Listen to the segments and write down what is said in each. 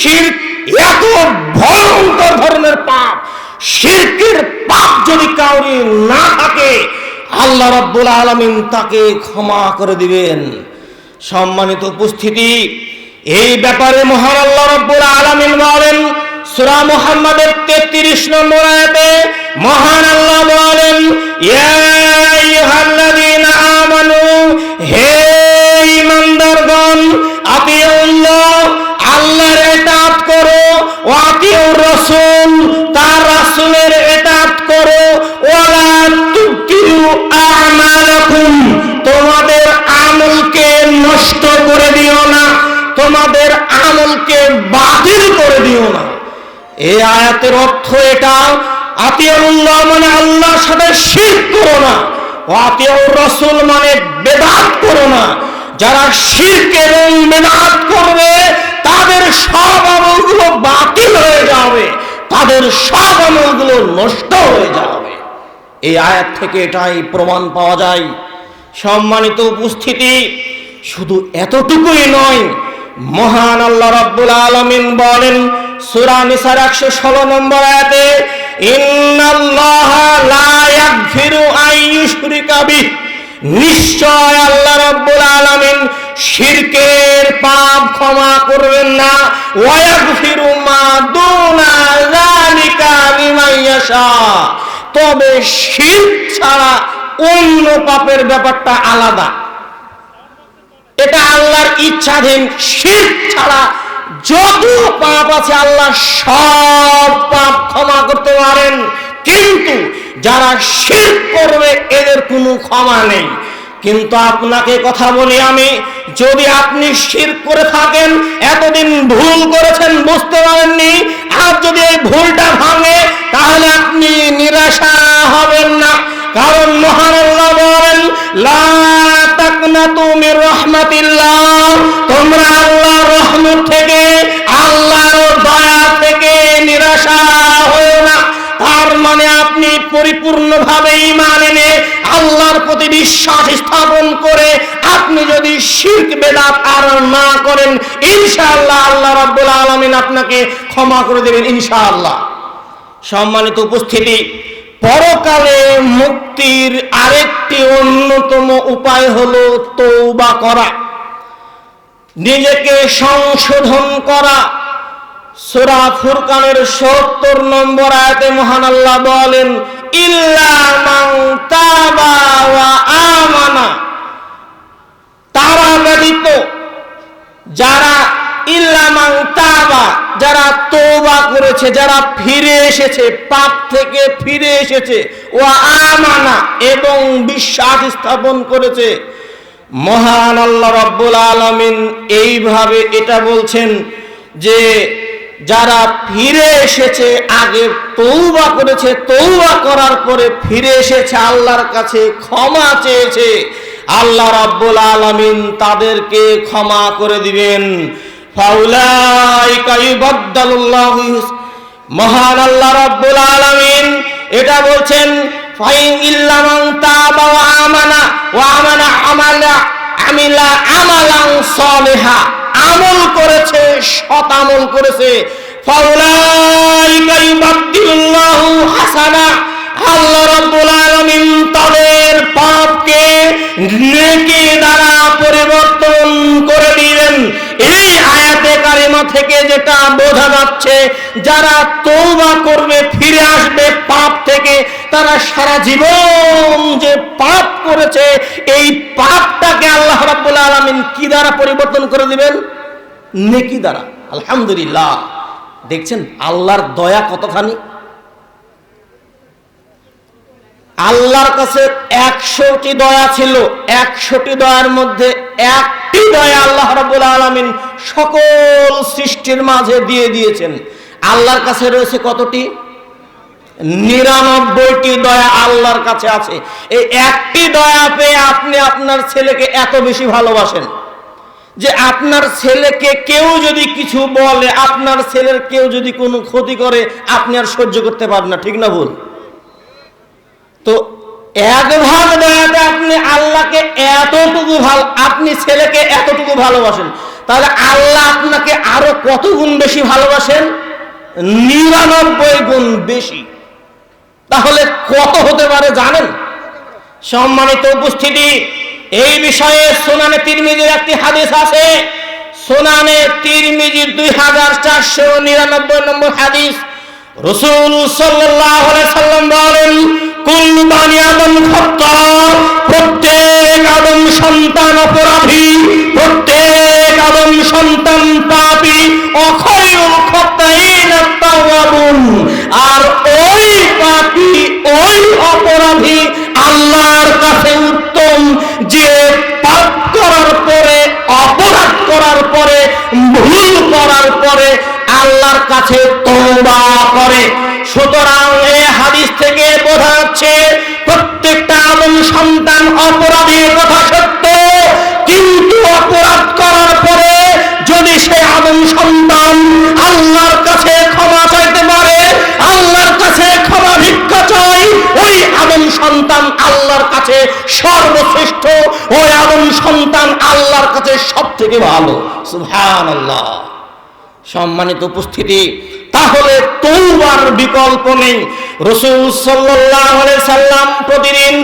শির্ক এত ভয়ঙ্কর ধরনের পাপ পাপ যদি কাউরি না থাকে, আল্লাহ রাব্বুল আলামিন তাকে ক্ষমা করে দিবেন। সম্মানিত উপস্থিতি, এই ব্যাপারে মহান আল্লাহ রাব্বুল আলামিন বলেন, সূরা মুহাম্মাদের 33 নম্বর আয়াতে মহান আল্লাহ বলেন, ইয়া আইয়ুহাল্লাযীনা করো ও আতিউর রাসূল, তার রাসূলের ইতাআত করো, ওয়ালা তুবতিলু আমালাকুম, তোমাদের আমলকে নষ্ট করে দিও না, তোমাদের আমলকে বাতিল করে দিও না। এই আয়াতের অর্থ এটা, আতিয়াউল্লাহ মানে আল্লাহর সাথে শিরক করো না ও আতিয়াউর রাসূল মানে বেদাত করো না। যারা শিরক এবং বেদাত করবে তাদের সব আমলগুলো বাতিল হয়ে যাবে। তাদের সব আমলগুলো নষ্ট হয়ে যাবে। এই আয়াত থেকে এটাই প্রমাণ পাওয়া যায়। সম্মানিত উপস্থিতি, শুধু এতটুকুই নয়, মহান আল্লাহ রাব্বুল আলামিন বলেন, সূরা নিসার 116 নম্বর আয়াতে, ইন্নাল্লাহা লা ইয়াগফিরু আন ইউশরিকা বিহি। নিশ্চয় আল্লাহ রাব্বুল আলামিন শিরকের পাপ ক্ষমা করবেন না। ওয়ায়াগফিরু মা দুনা যালিকা লিমান তবে শিরক ছাড়া অন্য পাপের ব্যাপারটা আলাদা। এটা আল্লাহর ইচ্ছাধীন। শিরক ছাড়া যত পাপ আছে আল্লাহ সব পাপ ক্ষমা করতে পারেন। কিন্তু যারা শির করবে, এদের কোনো ক্ষমা নেই। কিন্তু আপনাকে কথা বলি আমি, যদি আপনি শির করে থাকেন, এতদিন ভুল করেছেন, বুঝতে পারেননি, আর যদি এই ভুলটা ভাঙে, তাহলে আপনি নিরাশা হবেন না। কারণ মহান আল্লাহ বলেন, লা তাকনাতু মির রাহমাতিল্লাহ। তোমরা আল্লাহর রহমত থেকে আল্লাহর বিশ্বাস স্থাপন করে আপনি যদি শিরক, বেদাত আর না করেন, ইনশাআল্লাহ আল্লাহ রাব্বুল আলামিন আপনাকে ক্ষমা করে দেবেন, ইনশাআল্লাহ। সম্মানিত উপস্থিতি, পরকালে মুক্তির আরেকটি অন্যতম উপায় হলো তৌবা করা। নিজেকে সংশোধন করা। সূরা ফুরকানের 70 নম্বর আয়াতে মহান আল্লাহ বলেন, ইল্লা মান তাবা ওয়া আমানা তারা ব্যতীত যারা ইল্লামাং তাবা যারা তোবা করেছে, যারা ফিরে এসেছে, পাপ থেকে ফিরে এসেছে ও আমানা এবং বিশ্বাস স্থাপন করেছে। মহান আল্লাহ রব্বুল আলামিন এইভাবে এটা বলছেন যে, যারা ফিরে এসেছে, আগে তৌবা করেছে তৌবা করার পরে ফিরে এসেছে, আল্লাহর কাছে ক্ষমা চেয়েছে। আল্লাহ রাব্বুল আলামিন তাদেরকে ক্ষমা করে দিবেন। মহান আল্লাহ রাব্বুল আলামিন এটা বলছেন আমালা করেছে, সৎ আমল করেছে। তাদের পাপকে নেকি দ্বারা পরিবর্তন করে দিলেন। এই আয়াতে কারিমা থেকে যেটা বোঝা যাচ্ছে, যারা তওবা করবে, ফিরে আসবে পাপ থেকে, তারা সারা জীবন যে পাপ করেছে, এই পাপটাকে আল্লাহ রাব্বুল আলামিন কি দ্বারা পরিবর্তন করে দিবেন? নেকি দ্বারা। আলহামদুলিল্লাহ। দেখছেন, আল্লাহর দয়া কতখানি? আল্লাহর কাছে একশোটি দয়া ছিল, একশোটি দয়ার মধ্যে একটি দয়া আল্লাহ রাবুল আলমিন সকল সৃষ্টির মাঝে দিয়ে দিয়েছেন। আল্লাহর কাছে রয়েছে কতটি? নিরানব্বইটি দয়া আল্লাহর কাছে আছে। এই একটি দয়া পেয়ে আপনি আপনার ছেলেকে এত বেশি ভালোবাসেন যে আপনার ছেলেকে কেউ যদি কিছু বলে, আপনার ছেলের কেউ যদি কোনো ক্ষতি করে, আপনি আর সহ্য করতে পারেন না। ঠিক না ভুল? তো এক ভাগ দয়াতে আপনি আল্লাহকে এতটুকু ভালো আপনি ছেলেকে এতটুকু ভালোবাসেন। তাহলে আল্লাহ আপনাকে আরও কত গুণ বেশি ভালোবাসেন? নিরানব্বই গুণ বেশি। তাহলে কত হতে পারে জানেন? সম্মানিত উপস্থিতি, এই বিষয়ে সোনানে তিরমিজির একটি হাদিস আছে। সোনানে তিরমিজির দুই হাজার চারশো নিরানব্বই নম্বর হাদিস। রসুল সাল্লাল্লাহু আলাইহি সাল্লাম বলেন প্রত্যেক আদম সন্তান অপরাধী, প্রত্যেক আদম সন্তান পাপী। অক্ষয়ুল খত্তাইন আর ওই পাপী, ওই অপরাধী আল্লাহর কাছে উত্তম। যে পাপ করার পরে, অপরাধ করার পরে, ভুল করার পরে আল্লাহর কাছে করে। সুতরাং হাদিস থেকে বোঝা যাচ্ছে প্রত্যেকটা সন্তান অপরাধীর কথা সত্য। কিন্তু অপরাধ করার পরে যদি সে সন্তান আল্লাহর কাছে ক্ষমা চাইতে পারে, আল্লাহর কাছে ক্ষমা ভিক্ষা চাই ওই আদম সন্তান আল্লাহর কাছে সর্বশ্রেষ্ঠ, ওই আদম সন্তান আল্লাহর কাছে সব থেকে ভালো। সুবহানাল্লাহ। সম্মানিত উপস্থিতি তাহলে তৌবার বিকল্প নেই। রসুল সাল্লাম প্রতিদিন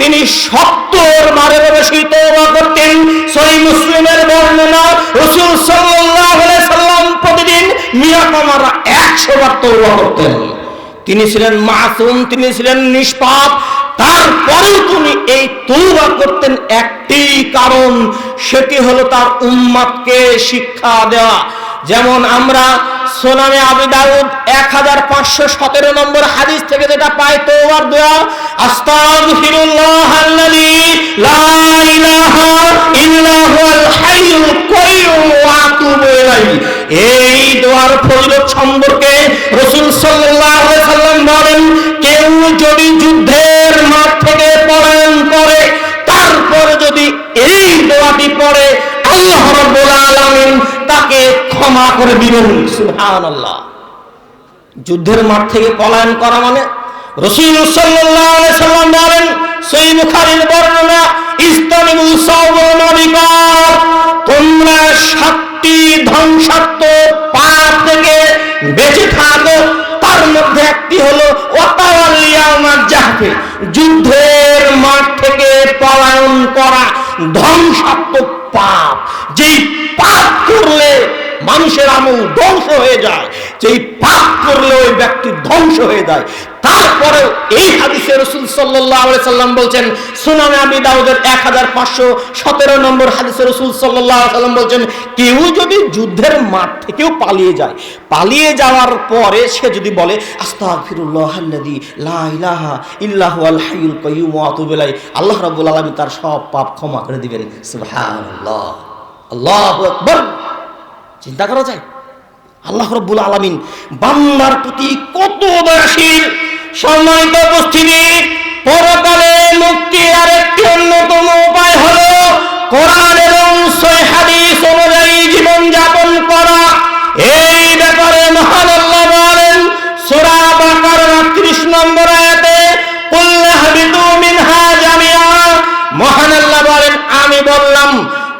তিনি 70 বারের বেশি করতেন। মুসলিমের বর্ণনা রসুল সাল্লাম প্রতিদিন মিয়াকামারা 100 বার করতেন। তিনি ছিলেন মাসুম, তিনি ছিলেন নিষ্পাপ। তারপরেও তিনি এই তৌবা করতেন একটি কারণ, সেটি হলো তার উম্মাদকে শিক্ষা দেওয়া। যেমন আমরা সোনামে আবি এক হাজার পাঁচশো সতেরো নম্বর হাদিস থেকে যেটা পাই তৌবার দেওয়া আস্তাগফিরুল্লাহ আল্লাযী লা ইলাহা ইল্লা হুয়াল হাইয়ুল কাইয়্যুম ওয়া আতুবু এই দোয়ার ফজিলত সম্পর্কে রাসূল সাল্লাল্লাহু আলাইহি সাল্লাম বলেন, কেউ যদি যুদ্ধের মাঠ থেকে পলায়ন করে, তারপর যদি এই দোয়াটি পড়ে, আল্লাহ রাব্বুল আলামিন তাকে ক্ষমা করে দিবেন। সুবহানাল্লাহ। যুদ্ধের মাঠ থেকে পলায়ন করা মানে রসুল সাল্লাল্লাহু আলাইহি সাল্লাম বলেন সহিহ বুখারীর বর্ণনা, ইস্তানিবু সাওবুল মাবিকার তোমরা ধ্বংসাত্মক পাপ থেকে বেঁচে থাকো। তার মধ্যে একটি হলো যুদ্ধের মাঠ থেকে পলায়ন করা ধ্বংসাত্মক পাপ। যেই পাপ করলে মানুষের আমল ধ্বংস হয়ে যায়, যেই পাপ করলে ওই ব্যক্তি ধ্বংস হয়ে যায়। তারপরে এই হাদিসে রসুল সাল্লাম বলছেন সুনামে আবি দাউদের এক হাজার পাঁচশো সতেরো নম্বর হাদিসে রসুল সাল্লাম বলছেন, কেউ যদি যুদ্ধের মাঠ থেকেও পালিয়ে যায়, পালিয়ে যাওয়ার পরে সে যদি বলে ইল্লাহু আল্লাহ রাব্বুল আলামিন তার সব পাপ ক্ষমা করে দিবেন। চিন্তা করা যায়? আল্লাহ রব্বুল আলামিন বান্দার প্রতি কত দয়াশীল সম্মানিত উপস্থিতি, পরকালে মুক্তির আরেকটি অন্যতম উপায় হলো কোরআন এবং হাদিস অনুযায়ী জীবন যাপন করা। এই ব্যাপারে মহান আল্লাহ বলেন, সূরা বাকারার 30 নম্বর আয়াতে, কুল নাহবিতু মিনহা জামিআ। মহান আল্লাহ বলেন, আমি বললাম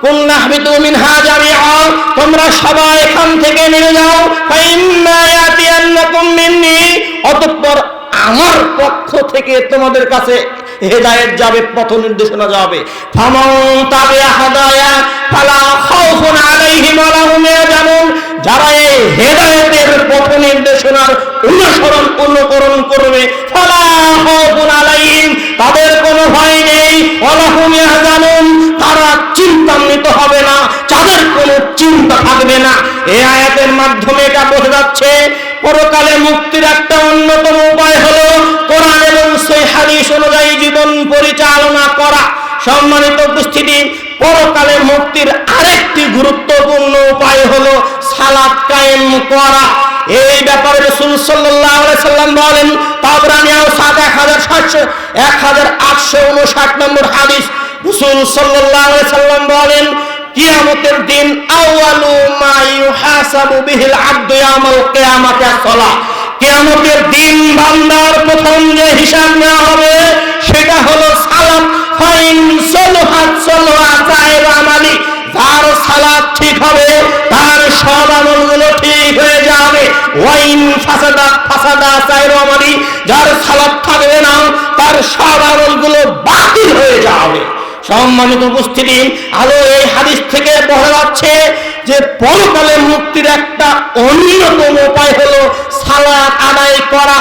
কুল্লাহবিতু মিনহা জামিআ। তোমরা সবাই এখান থেকে নেমে যাও। পক্ষ থেকে তোমাদের কাছে হেদায়েত যাবে, পথ নির্দেশনা যাবে। যারা এই হেদায়েতের পথ নির্দেশনার অনুসরণ, অনুকরণ করবে তাদের কোনো ভয় নেই তারা চিন্তান্বিত হবে না, তাদের কোনো চিন্তা থাকবে না। এই আয়াতের মাধ্যমে এটা বোঝা যাচ্ছে, পরকালে মুক্তির একটা অন্যতম উপায় পরিচালনা করা সম্মানিত উপস্থিতি, পরকালে মুক্তির আরেকটি গুরুত্বপূর্ণ উপায় হলো সালাত কায়েম করা। এই ব্যাপারে রসুল সাল্লাম বলেন তাবরানিয়াও সাত এক হাজার সাতশো, এক হাজার আটশো উনষাট নম্বর হাদিস। রসুল সাল্লাম বলেন, কিয়ামতের দিন আউয়ালু মা ইউহাসাবু বিহিল আবদু ইয়াউমাল কিয়ামাতি সালাহ কিয়ামতের দিন বান্দার প্রথম যে হিসাব নেওয়া হবে, সেটা হলো সালাত। ফাইন সলহাত সলহা সাহেব আমালি তার সালাদ ঠিক হবে, তার সব আমলগুলো ঠিক হয়ে যাবে। ওয়াইন ফাসাদা ফাসাদা সাহেব আমালি, যার সালাদ থাকবে না, তার সব আমলগুলো বাতিল হয়ে যাবে। সম্মানিত উপস্থিতি, আলো এই হাদিস থেকে বোঝা যাচ্ছে যে পরকালে মুক্তির একটা অন্যতম উপায় হলো সালাত আদায় করা,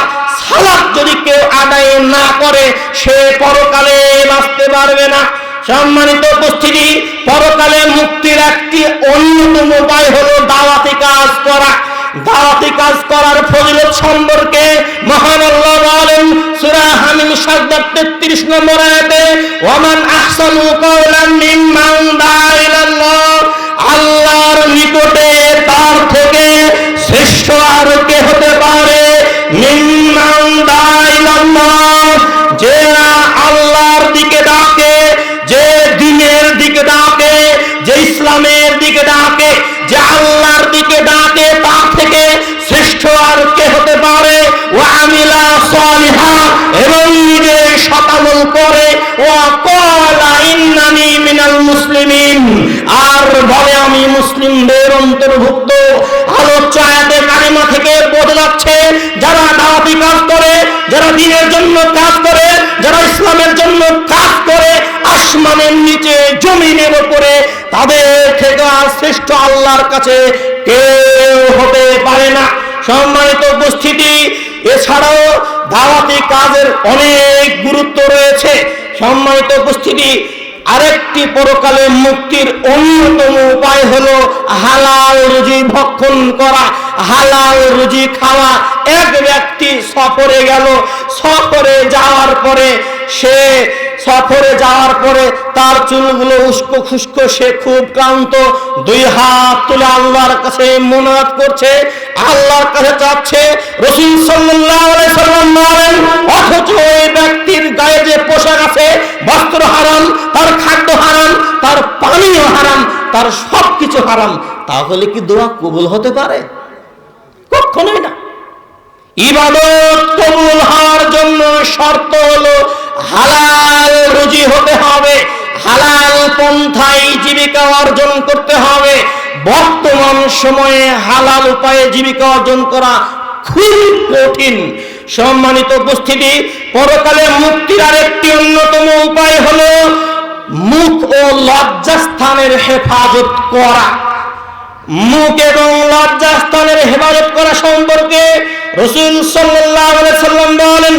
সালাত যদি কেউ আদায় না করে, সে পরকালে বাঁচতে পারবে না। সম্মানিত উপস্থিতি, পরকালে মুক্তির একটি অন্যতম উপায় হলো দাওয়াতি কাজ করা। দাওয়াতি কাজ করার ফজিলত সম্পর্কে মহান আল্লাহ বলেন হামিম সাজদার 33 নম্বর আয়াতে, ওয়ামান আহসানু মিম্মান আল্লাহর নিকটে তার থেকে শ্রেষ্ঠ আর কে অন্তর্ভুক্ত আলোচ্য আয়াতে কালিমা থেকে বোঝা যাচ্ছে যারা দাওয়াতি কাজ করে, যারা দিনের জন্য কাজ করে, যারা ইসলামের জন্য কাজ করে, আসমানের নিচে, জমিনের উপরে, তাদের থেকে আর শ্রেষ্ঠ আল্লাহর কাছে কেউ হতে পারে না। সম্মানিত উপস্থিতি, এছাড়াও দাওয়াতি কাজের অনেক গুরুত্ব রয়েছে। সম্মানিত উপস্থিতি আরেকটি পরকালে মুক্তির অন্যতম উপায় হলো হালাল রুজি ভক্ষণ করা। হালাল রুজি খাওয়া। এক ব্যক্তি সফরে গেল। সফরে যাওয়ার পরে সে সফরে যাওয়ার পরে তার চুলগুলো উস্কো খুস্কো, সে খুব ক্লান্ত। দুই হাত তুলে আল্লাহর কাছে মনোয়াত করছে। আল্লাহর কাছে চাচ্ছে, রসুল সাল্লাম বলেন, অথচ ওই ব্যক্তির গায়ে যে পোশাক আছে, বস্ত্র হারাম, তার খাদ্য হারাম, তার পানীয় হারাম, তার সব কিছু হারাম, তাহলে কি দোয়া কবুল হতে পারে? কখনোই না। ইবাদত কবুল হওয়ার জন্য শর্ত হলো হালাল রুজি হতে হবে, হালাল পন্থায় জীবিকা অর্জন করতে হবে। বর্তমান সময়ে হালাল উপায়ে জীবিকা অর্জন করা খুব কঠিন। সম্মানিত উপস্থিতি, পরকালে মুক্তির আরেকটি অন্যতম উপায় হলো মুখ ও লজ্জাস্থানের হেফাজত করা। মুখ এবং লজ্জাস্থানের হেফাজত করা সম্পর্কে রসুল সাল্লাম বলেন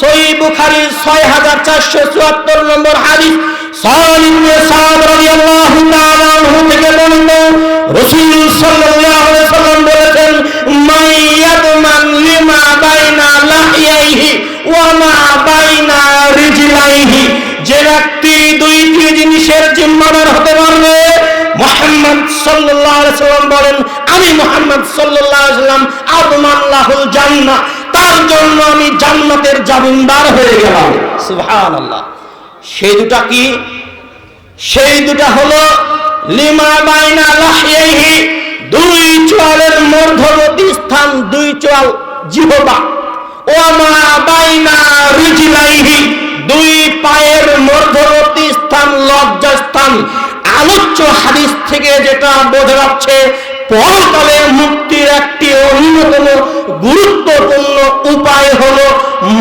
সহিহ বুখারী 6474 নম্বর হাদিস। সাল ইবনে সাদ রাদিয়াল্লাহু তাআলা আনহু থেকে বর্ণিত। রসুল আলাইহি সাল্লাম বলেছেন মাইয়াদমান লিমা বাইনা লাহিয়াইহি ওয়া মা বাইনা রিজলাইহি। যে ব্যক্তি দুইটি জিনিসের জিম্মাদার হতে পারবে, মোহাম্মদ সাল্লাম বলেন, আমি মোহাম্মদ সাল্লাম আদমাল্লাহুল জান্নাহ। তার জন্য আমি জান্নাতের জামিনদার হয়ে গেলাম। সুবহানাল্লাহ। সেই দুটা কি? সেই দুটা হলো লিমা বাইনা লাহিয়াইহি দুই চোয়ালের মধ্যবর্তী স্থান দুই চোয়াল জিহবা। ওয়ামা বাইনা রিজলাইহি দুই পায়ের মধ্যবর্তী স্থান লজ্জা স্থান আলোচ্য হাদিস থেকে যেটা বোঝা যাচ্ছে পরকালে মুক্তির একটি অন্যতম গুরুত্বপূর্ণ উপায় হল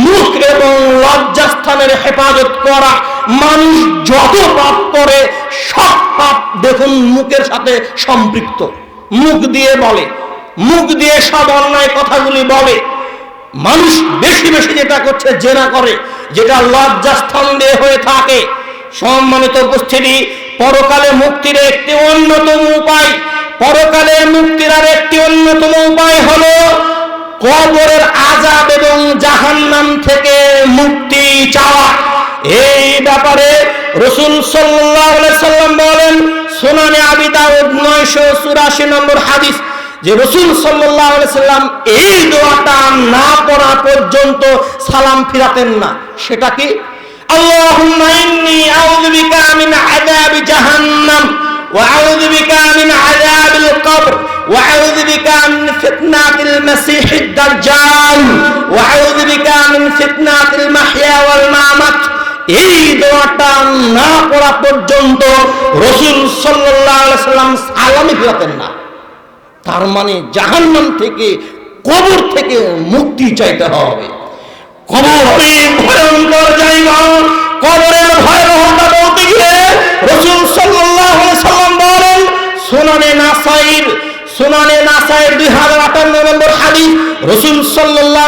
মুখ এবং লজ্জাস্থানের হেফাজত করা। মানুষ যত পাপ করে, সব পাপ দেখুন মুখের সাথে সম্পৃক্ত। মুখ দিয়ে বলে, মুখ দিয়ে সব অন্যায় কথাগুলি বলে। মানুষ বেশি বেশি যেটা করছে, জেনা করে, যেটা লজ্জাস্থান দিয়ে হয়ে থাকে। সম্মানিত উপস্থিতি, পরকালে মুক্তির একটি অন্যতম উপায় পরকালে মুক্তির আর একটি অন্যতম উপায় হলো কবরের আজাব এবং জাহান্নাম থেকে মুক্তি চাওয়া। এই ব্যাপারে রসুল সাল্লাম বলেন, সুনানে আবি দাউদ 984 নম্বর হাদিস, যে রসুল সাল্লাম এই দোয়াটা না পড়া পর্যন্ত সালাম ফিরাতেন না। সেটা কি? ইন্নী আউযু বিকা মিন আযাবি জাহান্নাম। وأعوذ بك من عذاب القبر وأعوذ بك من فتنة المسيح الدجال وأعوذ بك من فتنة المحيا والممات এই দোয়াটা না পড়া পর্যন্ত রসুল সাল্লাহ সাল্লাম সালামি ফিরাতেন না তার মানে জাহান্নাম থেকে কবর থেকে মুক্তি চাইতে হবে কবর অনেক ভয়ঙ্কর জায়গা কবরের ভয়াবহতা বলতে গিয়ে রসুল সাল্লাহ সাল্লাম বলেন সোনানে নাসাইর, সোনানে নাসাইর দুই হাজার আটান্ন নম্বর রসুল সাল্লাহ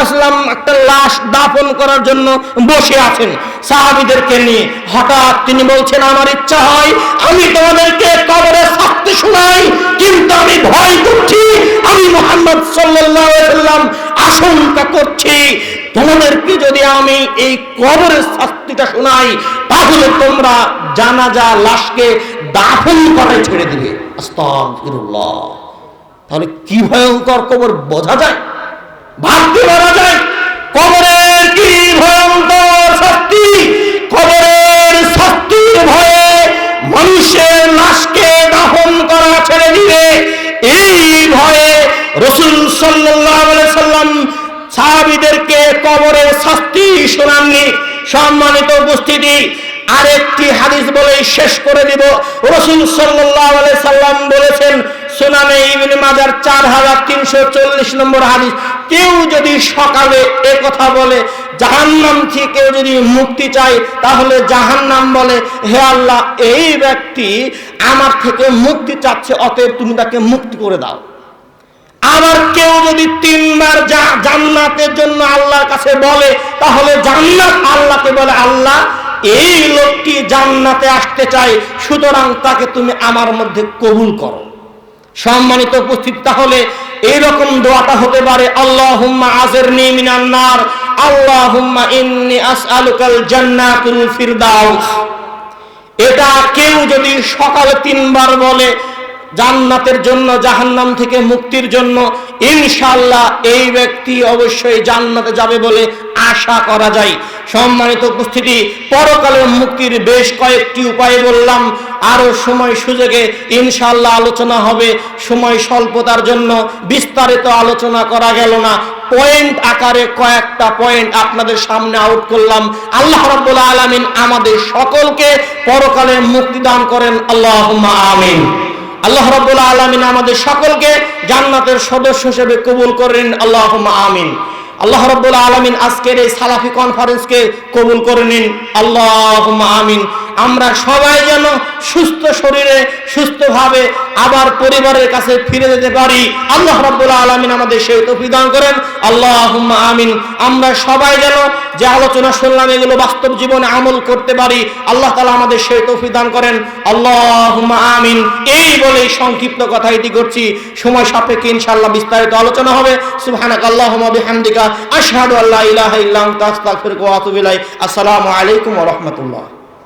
একটা লাশ দাফন করার জন্য বসে আছেন। সাহাবিদেরকে নিয়ে হঠাৎ তিনি বলছেন, আমার ইচ্ছা হয় আমি তোমাদেরকে কবরে শাস্তি শোনাই, কিন্তু আমি ভয় করছি। আমি মোহাম্মদ সাল্লাহ আশঙ্কা করছি তোমাদেরকে যদি আমি এই কবরের শাস্তিটা শোনাই, তাহলে তোমরা জানাজা লাশকে দাফন করাই ছেড়ে দিবে। তাহলে কি ভয়ঙ্কর কবর বোঝা যায়? ভাবতে পারা যায়। কবরের কি ভয়ঙ্কর সম্মানিত উপস্থিতি, আরেকটি হাদিস বলে শেষ করে দিব। রসুল সাল্লাম বলেছেন, সুনানে ইবনে মাজার চার হাজার তিনশো চল্লিশ নম্বর হাদিস, কেউ যদি সকালে এ কথা বলে, জাহান্নাম থেকে যদি মুক্তি চায়, তাহলে জাহান্নাম বলে, হে আল্লাহ, এই ব্যক্তি আমার থেকে মুক্তি চাচ্ছে, অতএব তুমি তাকে মুক্তি করে দাও। আবার কেউ যদি তিনবার জান্নাতের জন্য আল্লাহর কাছে বলে, তাহলে জান্নাত আল্লাহকে বলে, আল্লাহ, এই লোকটি জান্নাতে আসতে চায়, সুতরাং তাকে তুমি আমার মধ্যে কবুল করো। সম্মানিত উপস্থিত, তাহলে এইরকম দোয়াটা হতে পারে আল্লাহ হুম্মা আজের মিনান্নার আল্লাহ হুম্মা ইন্নি আসআলুকাল জান্নাতুল ফিরদাউস। এটা কেউ যদি সকালে তিনবার বলে জান্নাতের জন্য, জাহান্নাম থেকে মুক্তির জন্য ইনশাল্লাহ এই ব্যক্তি অবশ্যই জান্নাতে যাবে বলে আশা করা যায়। সম্মানিত উপস্থিতি পরকালের মুক্তির বেশ কয়েকটি উপায় বললাম। আরও সময় সুযোগে ইনশাল্লাহ আলোচনা হবে। সময় স্বল্পতার জন্য বিস্তারিত আলোচনা করা গেল না। পয়েন্ট আকারে কয়েকটা পয়েন্ট আপনাদের সামনে আউট করলাম। আল্লাহ রাব্বুল আলামিন আমাদের সকলকে পরকালে মুক্তি দান করেন। আল্লাহ আমিন। আল্লাহ রাব্বুল আলামিন আমাদের সকলকে জান্নাতের সদস্য হিসেবে কবুল করেন। আল্লাহ আমিন। আল্লাহ রাব্বুল আলামিন আজকের এই সালাফি কনফারেন্সকে কবুল করে নিন। আল্লাহ আমিন। আমরা সবাই যেন সুস্থ শরীরে, সুস্থভাবে আবার পরিবারের কাছে ফিরে যেতে পারি। আল্লাহ রাব্বুল আলামিন আমাদের সেই তৌফিক দান করেন। আল্লাহ আমিন। আমরা সবাই যেন যে আলোচনা শুনলাম, এগুলো বাস্তব জীবনে আমল করতে পারি, আল্লাহ তালা আমাদের সেই তৌফিক দান করেন। আল্লাহ আমিন। এই বলে সংক্ষিপ্ত কথা এটি করছি। সময় সাপেক্ষে ইনশাআল্লাহ বিস্তারিত আলোচনা হবে। সুবহানাক আল্লাহুম্মা বিহামদিকা। আশহাদু আল্লা ইলাহা ইল্লা আনতা, আস্তাগফিরুকা ওয়া আতুবু ইলাইক। আসসালামু আলাইকুম ওয়া রাহমাতুল্লাহ।